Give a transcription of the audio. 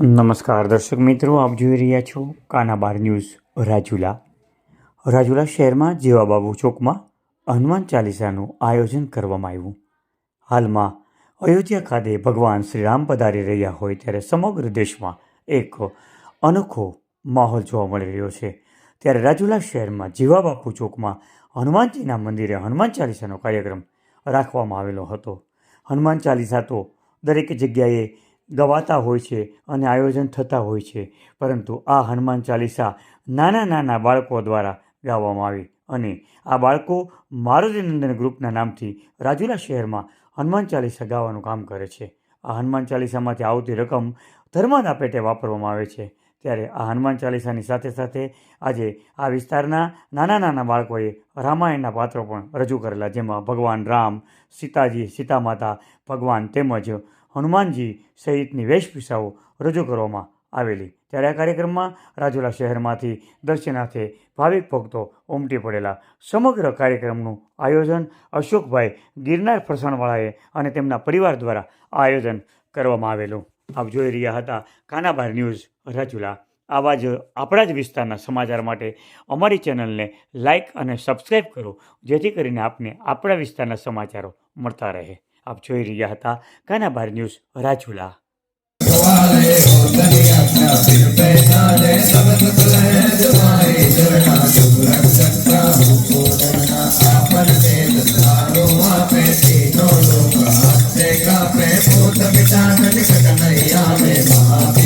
નમસ્કાર, દર્શક મિત્રો, આપ જોઈ રહ્યા છો કાનાબાર ન્યૂઝ રાજુલા. રાજુલા શહેરમાં જેવાબાબુ ચોકમાં હનુમાન ચાલીસાનું આયોજન કરવામાં આવ્યું. હાલમાં અયોધ્યા ખાતે ભગવાન શ્રી રામ પધારી રહ્યા હોય ત્યારે સમગ્ર દેશમાં એક અનોખો માહોલ જોવા મળી રહ્યો છે. ત્યારે રાજુલા શહેરમાં જીવાબાપુ ચોકમાં હનુમાનજીના મંદિરે હનુમાન ચાલીસાનો કાર્યક્રમ રાખવામાં આવેલો હતો. હનુમાન ચાલીસા તો દરેક જગ્યાએ ગવાતા હોય છે અને આયોજન થતા હોય છે. પરંતુ આ હનુમાન ચાલીસા નાના નાના બાળકો દ્વારા ગાવામાં આવી અને આ બાળકો મારુતિનંદન ગ્રુપના નામથી રાજુલા શહેરમાં હનુમાન ચાલીસા ગાવાનું કામ કરે છે. આ હનુમાન ચાલીસામાંથી આવતી રકમ ધર્મના પેટે વાપરવામાં આવે છે. ત્યારે આ હનુમાન ચાલીસાની સાથે સાથે આજે આ વિસ્તારના નાના નાના બાળકોએ રામાયણના પાત્રો પણ રજૂ કરેલા, જેમાં ભગવાન રામ, સીતાજી સીતા માતા ભગવાન તેમજ હનુમાનજી સહિતની વેશભૂષાઓ રજૂ કરવામાં આવેલી. ત્યારે આ કાર્યક્રમમાં રાજુલા શહેરમાંથી દર્શનાર્થે ભાવિક ભક્તો ઉમટી પડેલા. સમગ્ર કાર્યક્રમનું આયોજન અશોકભાઈ ગિરનાર ફરસાણવાળાએ અને તેમના પરિવાર દ્વારા આયોજન કરવામાં આવેલું. આપ જોઈ રહ્યા હતા કાનાબાર ન્યૂઝ, રાજુલા. આવા જ આપણા જ વિસ્તારના સમાચાર માટે અમારી ચેનલને લાઇક અને સબસ્ક્રાઈબ કરો, જેથી કરીને આપને આપણા વિસ્તારના સમાચારો મળતા રહે. આપ જોઈ રહ્યા હતા કાનાબાર ન્યૂઝ રાજુલા. સંકટ